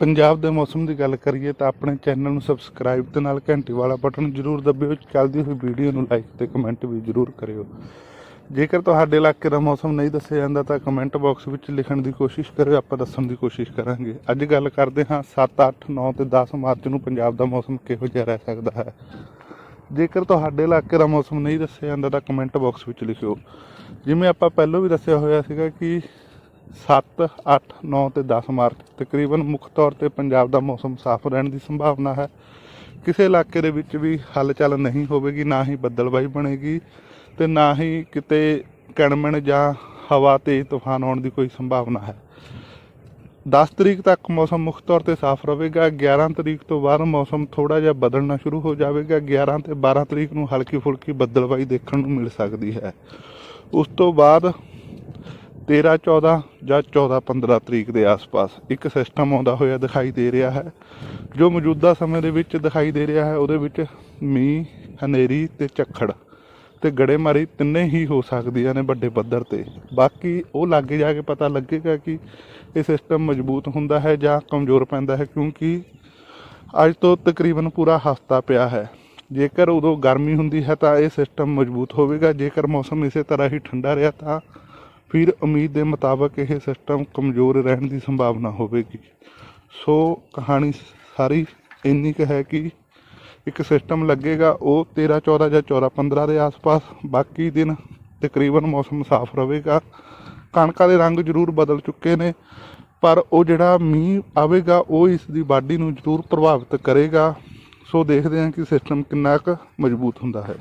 ਪੰਜਾਬ ਦੇ ਮੌਸਮ ਦੀ ਗੱਲ ਕਰੀਏ ਤਾਂ ਆਪਣੇ ਚੈਨਲ ਨੂੰ ਸਬਸਕ੍ਰਾਈਬ ਤੇ ਨਾਲ ਘੰਟੀ ਵਾਲਾ ਬਟਨ ਜ਼ਰੂਰ ਦਬਿਓ, ਚੱਲਦੀ ਹੋਈ ਵੀਡੀਓ ਨੂੰ ਲਾਈਕ ਤੇ ਕਮੈਂਟ ਵੀ ਜ਼ਰੂਰ ਕਰਿਓ। ਜੇਕਰ ਤੁਹਾਡੇ ਇਲਾਕੇ ਦਾ ਮੌਸਮ ਨਹੀਂ ਦੱਸਿਆ ਜਾਂਦਾ ਤਾਂ ਕਮੈਂਟ ਬਾਕਸ ਵਿੱਚ ਲਿਖਣ ਦੀ ਕੋਸ਼ਿਸ਼ ਕਰਿਓ, ਆਪਾਂ ਦੱਸਣ ਦੀ ਕੋਸ਼ਿਸ਼ ਕਰਾਂਗੇ। ਅੱਜ ਗੱਲ ਕਰਦੇ ਹਾਂ 7 8 9 ਤੇ 10 ਮਾਰਚ ਨੂੰ ਪੰਜਾਬ ਦਾ ਮੌਸਮ ਕਿਹੋ ਜਿਹਾ ਰਹਿ ਸਕਦਾ ਹੈ। ਜੇਕਰ ਤੁਹਾਡੇ ਇਲਾਕੇ ਦਾ ਮੌਸਮ ਨਹੀਂ ਦੱਸਿਆ ਜਾਂਦਾ ਤਾਂ ਕਮੈਂਟ ਬਾਕਸ ਵਿੱਚ ਲਿਖਿਓ। ਜਿਵੇਂ ਆਪਾਂ ਪਹਿਲਾਂ ਵੀ ਦੱਸਿਆ ਹੋਇਆ ਸੀਗਾ ਕਿ 7 8 9 ਤੇ 10 ਮਾਰਚ ਤਕਰੀਬਨ ਮੁੱਖ ਤੌਰ ਤੇ ਪੰਜਾਬ ਦਾ ਮੌਸਮ ਸਾਫ਼ ਰਹਿਣ ਦੀ ਸੰਭਾਵਨਾ ਹੈ। ਕਿਸੇ ਇਲਾਕੇ ਦੇ ਵਿੱਚ ਵੀ ਹਲਚਲ ਨਹੀਂ ਹੋਵੇਗੀ, ਨਾ ਹੀ ਬੱਦਲਬਾਈ ਬਣੇਗੀ ਤੇ ਨਾ ਹੀ ਕਿਤੇ ਕਣਮਣ ਜਾਂ ਹਵਾ ਤੇਜ਼ ਤੂਫਾਨ ਆਉਣ ਦੀ ਕੋਈ ਸੰਭਾਵਨਾ ਹੈ। 10 ਤਰੀਕ ਤੱਕ ਮੌਸਮ ਮੁੱਖ ਤੌਰ ਤੇ ਸਾਫ਼ ਰਹੇਗਾ 11 ਤਰੀਕ ਤੋਂ ਬਾਅਦ ਮੌਸਮ ਥੋੜਾ ਜਿਹਾ ਬਦਲਣਾ ਸ਼ੁਰੂ ਹੋ ਜਾਵੇਗਾ 11 ਤੇ 12 ਤਰੀਕ ਨੂੰ ਹਲਕੀ ਫੁਲਕੀ ਬੱਦਲਬਾਈ ਦੇਖਣ ਨੂੰ ਮਿਲ ਸਕਦੀ ਹੈ। ਉਸ ਤੋਂ ਬਾਅਦ 13 14 ਜਾਂ 14 15 ਤਰੀਕ ਦੇ ਆਸ-ਪਾਸ ਇੱਕ ਸਿਸਟਮ ਆਉਂਦਾ ਹੋਇਆ ਦਿਖਾਈ ਦੇ ਰਿਹਾ ਹੈ, ਜੋ ਮੌਜੂਦਾ ਸਮੇਂ ਦੇ ਵਿੱਚ ਦਿਖਾਈ ਦੇ ਰਿਹਾ ਹੈ। ਉਹਦੇ ਵਿੱਚ ਮੀਂਹ, ਹਨੇਰੀ ਤੇ ਝੱਖੜ ਤੇ ਗੜੇਮਾਰੀ ਤਿੰਨੇ ਹੀ ਹੋ ਸਕਦੀਆਂ ਨੇ ਵੱਡੇ ਪੱਧਰ ਤੇ। ਬਾਕੀ ਉਹ ਲਾਗੇ ਜਾ ਕੇ ਪਤਾ ਲੱਗੇਗਾ ਕਿ ਇਹ ਸਿਸਟਮ ਮਜ਼ਬੂਤ ਹੁੰਦਾ ਹੈ ਜਾਂ ਕਮਜ਼ੋਰ ਪੈਂਦਾ ਹੈ, ਕਿਉਂਕਿ ਅੱਜ ਤੋਂ ਤਕਰੀਬਨ ਪੂਰਾ ਹਫ਼ਤਾ ਪਿਆ ਹੈ। ਜੇਕਰ ਉਦੋਂ ਗਰਮੀ ਹੁੰਦੀ ਹੈ ਤਾਂ ਇਹ ਸਿਸਟਮ ਮਜ਼ਬੂਤ ਹੋਵੇਗਾ। ਜੇਕਰ ਮੌਸਮ ਇਸੇ ਤਰ੍ਹਾਂ ਹੀ ਠੰਡਾ ਰਿਹਾ ਤਾਂ ਫਿਰ ਉਮੀਦ ਦੇ ਮੁਤਾਬਕ ਇਹ ਸਿਸਟਮ ਕਮਜ਼ੋਰ ਰਹਿਣ ਦੀ ਸੰਭਾਵਨਾ ਹੋਵੇਗੀ। ਸੋ ਕਹਾਣੀ ਸਾਰੀ ਇੰਨੀ ਕੁ ਹੈ ਕਿ ਇੱਕ ਸਿਸਟਮ ਲੱਗੇਗਾ, ਉਹ 13 14 ਜਾਂ 14 15 ਦੇ ਆਸ-ਪਾਸ, ਬਾਕੀ ਦਿਨ ਤਕਰੀਬਨ ਮੌਸਮ ਸਾਫ਼ ਰਹੇਗਾ। ਕਣਕਾਂ ਦੇ ਰੰਗ ਜ਼ਰੂਰ ਬਦਲ ਚੁੱਕੇ ਨੇ, ਪਰ ਉਹ ਜਿਹੜਾ ਮੀਂਹ ਆਵੇਗਾ, ਉਹ ਇਸ ਦੀ ਬਾਡੀ ਨੂੰ ਜ਼ਰੂਰ ਪ੍ਰਭਾਵਿਤ ਕਰੇਗਾ। ਸੋ ਦੇਖਦੇ ਹਾਂ ਕਿ ਸਿਸਟਮ ਕਿੰਨਾ ਕੁ ਮਜ਼ਬੂਤ ਹੁੰਦਾ ਹੈ।